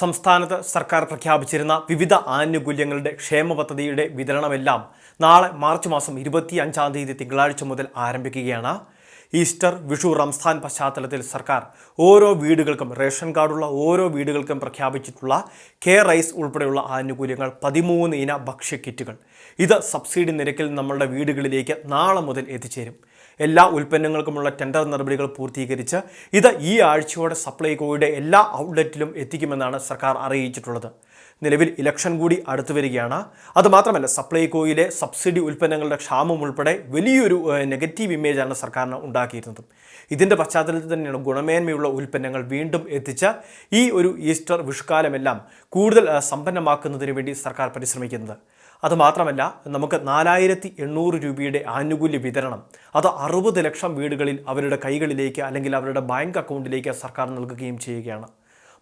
സംസ്ഥാനത്ത് സർക്കാർ പ്രഖ്യാപിച്ചിരുന്ന വിവിധ ആനുകൂല്യങ്ങളുടെ ക്ഷേമ പദ്ധതിയുടെ വിതരണമെല്ലാം നാളെ മാർച്ച് മാസം ഇരുപത്തി അഞ്ചാം തീയതി തിങ്കളാഴ്ച മുതൽ ആരംഭിക്കുകയാണ്. ഈസ്റ്റർ വിഷു റംസാൻ പശ്ചാത്തലത്തിൽ സർക്കാർ ഓരോ വീടുകൾക്കും റേഷൻ കാർഡുള്ള ഓരോ വീടുകൾക്കും പ്രഖ്യാപിച്ചിട്ടുള്ള കെ റൈസ് ഉൾപ്പെടെയുള്ള ആനുകൂല്യങ്ങൾ പതിമൂന്ന് ഇന ഭക്ഷ്യക്കിറ്റുകൾ ഇത് സബ്സിഡി നിരക്കിൽ നമ്മളുടെ വീടുകളിലേക്ക് നാളെ മുതൽ എത്തിച്ചേരും. എല്ലാ ഉൽപ്പന്നങ്ങൾക്കുമുള്ള ടെൻഡർ നടപടികൾ പൂർത്തീകരിച്ച് ഇത് ഈ ആഴ്ചയോടെ സപ്ലൈകോയുടെ എല്ലാ ഔട്ട്ലെറ്റിലും എത്തിക്കുമെന്നാണ് സർക്കാർ അറിയിച്ചിട്ടുള്ളത്. നിലവിൽ ഇലക്ഷൻ കൂടി അടുത്തു വരികയാണ്. അതുമാത്രമല്ല സപ്ലൈകോയിലെ സബ്സിഡി ഉൽപ്പന്നങ്ങളുടെ ക്ഷാമം ഉൾപ്പെടെ വലിയൊരു നെഗറ്റീവ് ഇമേജാണ് സർക്കാരിന് ഉണ്ടാക്കിയിരുന്നത്. ഇതിന്റെ പശ്ചാത്തലത്തിൽ തന്നെയാണ് ഗുണമേന്മയുള്ള ഉൽപ്പന്നങ്ങൾ വീണ്ടും എത്തിച്ച ഈ ഒരു ഈസ്റ്റർ വിഷുക്കാലമെല്ലാം കൂടുതൽ സമ്പന്നമാക്കുന്നതിന് വേണ്ടി സർക്കാർ പരിശ്രമിക്കുന്നത്. അതുമാത്രമല്ല നമുക്ക് നാലായിരത്തി എണ്ണൂറ് രൂപയുടെ ആനുകൂല്യ വിതരണം അത് അറുപത് ലക്ഷം വീടുകളിൽ അവരുടെ കൈകളിലേക്ക് അല്ലെങ്കിൽ അവരുടെ ബാങ്ക് അക്കൗണ്ടിലേക്ക് സർക്കാർ നൽകുകയും ചെയ്യുകയാണ്.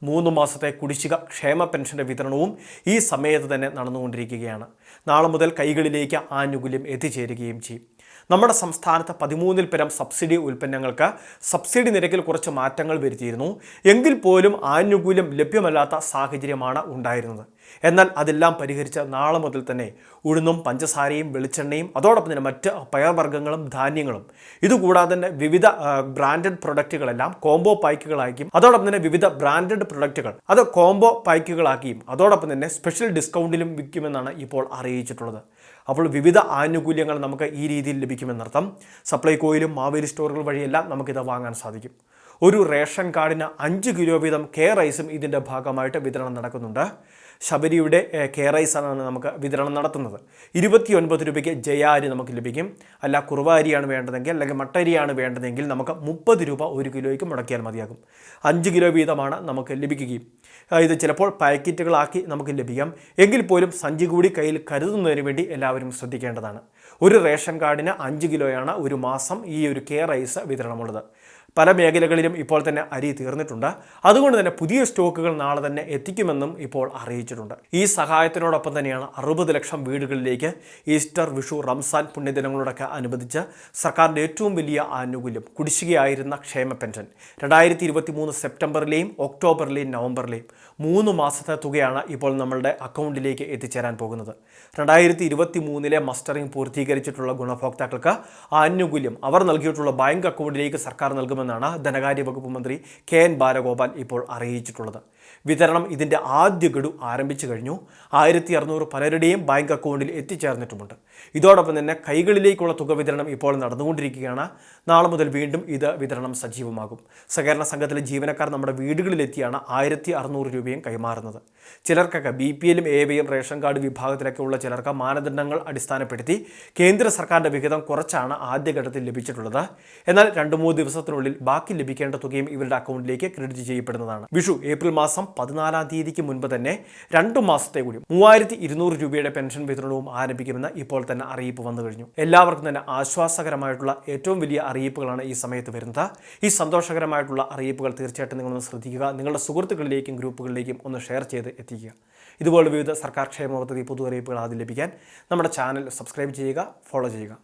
മൂന്ന് മാസത്തെ കുടിശ്ശിക ക്ഷേമ പെൻഷന്റെ വിതരണവും ഈ സമയത്ത് തന്നെ നടന്നുകൊണ്ടിരിക്കുകയാണ്. നാളെ മുതൽ കൈകളിലേക്ക് ആനുകൂല്യം എത്തിച്ചേരുകയും ചെയ്യും. നമ്മുടെ സംസ്ഥാനത്ത് പതിമൂന്നിൽ പരം സബ്സിഡി ഉൽപ്പന്നങ്ങൾക്ക് സബ്സിഡി നിരക്കിൽ കുറച്ച് മാറ്റങ്ങൾ വരുത്തിയിരുന്നു. എങ്കിൽ പോലും ആനുകൂല്യം ലഭ്യമല്ലാത്ത സാഹചര്യമാണ് ഉണ്ടായിരുന്നത്. എന്നാൽ അതെല്ലാം പരിഹരിച്ച നാളെ മുതൽ തന്നെ ഉഴുന്നും പഞ്ചസാരയും വെളിച്ചെണ്ണയും അതോടൊപ്പം തന്നെ മറ്റ് പയർവർഗങ്ങളും ധാന്യങ്ങളും. ഇതുകൂടാതെ തന്നെ വിവിധ ബ്രാൻഡഡ് പ്രൊഡക്റ്റുകളെല്ലാം കോംബോ പായ്ക്കുകളാക്കിയും അതോടൊപ്പം തന്നെ വിവിധ ബ്രാൻഡഡ് പ്രൊഡക്റ്റുകൾ അത് കോംബോ പായ്ക്കുകളാക്കിയും അതോടൊപ്പം തന്നെ സ്പെഷ്യൽ ഡിസ്കൗണ്ടിലും വിൽക്കുമെന്നാണ് ഇപ്പോൾ അറിയിച്ചിട്ടുള്ളത്. അപ്പോൾ വിവിധ ആനുകൂല്യങ്ങൾ നമുക്ക് ഈ രീതിയിൽ ലഭിക്കുമെന്നർത്ഥം സപ്ലൈകോയിലും മാവേലി സ്റ്റോറുകൾ വഴിയെല്ലാം നമുക്കിത് വാങ്ങാൻ സാധിക്കും. ഒരു റേഷൻ കാർഡിന് അഞ്ച് കിലോ വീതം കെ റൈസും ഇതിന്റെ ഭാഗമായിട്ട് വിതരണം നടക്കുന്നുണ്ട്. ശബരിയുടെ കെയർ ആണ് നമുക്ക് വിതരണം നടത്തുന്നത്. ഇരുപത്തി ഒൻപത് രൂപയ്ക്ക് ജയാരി നമുക്ക് ലഭിക്കും. അല്ല കുറുവാരിയാണ് വേണ്ടതെങ്കിൽ അല്ലെങ്കിൽ മട്ടരിയാണ് വേണ്ടതെങ്കിൽ നമുക്ക് മുപ്പത് രൂപ ഒരു കിലോയ്ക്ക് മുടക്കിയാൽ മതിയാകും. അഞ്ച് കിലോ വീതമാണ് നമുക്ക് ലഭിക്കുകയും. ഇത് ചിലപ്പോൾ പാക്കറ്റുകളാക്കി നമുക്ക് ലഭിക്കാം. എങ്കിൽ പോലും സഞ്ചി കൂടി കയ്യിൽ കരുതുന്നതിന് വേണ്ടി എല്ലാവരും ശ്രദ്ധിക്കേണ്ടതാണ്. ഒരു റേഷൻ കാർഡിന് അഞ്ച് കിലോയാണ് ഒരു മാസം ഈ ഒരു കെ റൈസ് വിതരണമുള്ളത്. പല മേഖലകളിലും ഇപ്പോൾ തന്നെ അരി തീർന്നിട്ടുണ്ട്. അതുകൊണ്ട് തന്നെ പുതിയ സ്റ്റോക്കുകൾ നാളെ തന്നെ എത്തിക്കുമെന്നും ഇപ്പോൾ അറിയിച്ചിട്ടുണ്ട്. ഈ സഹായത്തിനോടൊപ്പം തന്നെയാണ് അറുപത് ലക്ഷം വീടുകളിലേക്ക് ഈസ്റ്റർ വിഷു റംസാൻ പുണ്യദിനങ്ങളോടൊക്കെ അനുബന്ധിച്ച് സർക്കാരിന്റെ ഏറ്റവും വലിയ ആനുകൂല്യം കുടിശ്ശികയായിരുന്ന ക്ഷേമ പെൻഷൻ. രണ്ടായിരത്തി ഇരുപത്തി മൂന്ന് സെപ്റ്റംബറിലെയും ഒക്ടോബറിലെയും നവംബറിലെയും മൂന്ന് മാസത്തെ തുകയാണ് ഇപ്പോൾ നമ്മളുടെ അക്കൗണ്ടിലേക്ക് എത്തിച്ചേരാൻ പോകുന്നത്. രണ്ടായിരത്തി ഇരുപത്തി മൂന്നിലെ മസ്റ്ററിംഗ് പൂർത്തീകരിച്ചിട്ടുള്ള ഗുണഭോക്താക്കൾക്ക് ആനുകൂല്യം അവർ നൽകിയിട്ടുള്ള ബാങ്ക് അക്കൗണ്ടിലേക്ക് സർക്കാർ നൽകുമെന്നാണ് ധനകാര്യ വകുപ്പ് മന്ത്രി കെ എൻ ബാലഗോപാൽ ഇപ്പോൾ അറിയിച്ചിട്ടുള്ളത്. വിതരണം ഇതിന്റെ ആദ്യ ഗഡു ആരംഭിച്ചു കഴിഞ്ഞു. ആയിരത്തി അറുന്നൂറ് പലരുടെയും ബാങ്ക് അക്കൗണ്ടിൽ എത്തിച്ചേർന്നിട്ടുമുണ്ട്. ഇതോടൊപ്പം തന്നെ കൈകളിലേക്കുള്ള തുക വിതരണം ഇപ്പോൾ നടന്നുകൊണ്ടിരിക്കുകയാണ്. നാളെ മുതൽ വീണ്ടും ഇത് വിതരണം സജീവമാകും. സഹകരണ സംഘത്തിലെ ജീവനക്കാർ നമ്മുടെ വീടുകളിലെത്തിയാണ് ആയിരത്തി അറുന്നൂറ് രൂപയും കൈമാറുന്നത്. ചിലർക്കൊക്കെ ബി പി എല്ലും എ വിയും റേഷൻ കാർഡ് വിഭാഗത്തിലൊക്കെ ഉള്ള ചിലർക്ക് മാനദണ്ഡങ്ങൾ അടിസ്ഥാനപ്പെടുത്തി കേന്ദ്ര സർക്കാരിന്റെ വിഹിതം കുറച്ചാണ് ആദ്യഘട്ടത്തിൽ ലഭിച്ചിട്ടുള്ളത്. എന്നാൽ രണ്ട് മൂന്ന് ദിവസത്തിനുള്ളിൽ ബാക്കി ലഭിക്കേണ്ട തുകയും ഇവരുടെ അക്കൗണ്ടിലേക്ക് ക്രെഡിറ്റ് ചെയ്യപ്പെടുന്നതാണ്. വിഷു ഏപ്രിൽ മാസം പതിനാലാം തീയതിക്ക് മുൻപ് തന്നെ രണ്ടു മാസത്തെ കൂടി മൂവായിരത്തി ഇരുന്നൂറ് രൂപയുടെ പെൻഷൻ വിതരണവും ആരംഭിക്കുമെന്ന് ഇപ്പോൾ തന്നെ അറിയിപ്പ് വന്നു കഴിഞ്ഞു. എല്ലാവർക്കും തന്നെ ആശ്വാസകരമായിട്ടുള്ള ഏറ്റവും വലിയ അറിയിപ്പുകളാണ് ഈ സമയത്ത് വരുന്നത്. ഈ സന്തോഷകരമായിട്ടുള്ള അറിയിപ്പുകൾ തീർച്ചയായിട്ടും നിങ്ങളൊന്ന് ശ്രദ്ധിക്കുക. നിങ്ങളുടെ സുഹൃത്തുക്കളിലേക്കും ഗ്രൂപ്പുകളിലേക്കും ഒന്ന് ഷെയർ ചെയ്ത് എത്തിക്കുക. ഇതുപോലെ വിവിധ സർക്കാർ ക്ഷേമ പദ്ധതി പുതു അറിയിപ്പുകൾ ആദ്യം ലഭിക്കാൻ നമ്മുടെ ചാനൽ സബ്സ്ക്രൈബ് ചെയ്യുക ഫോളോ ചെയ്യുക.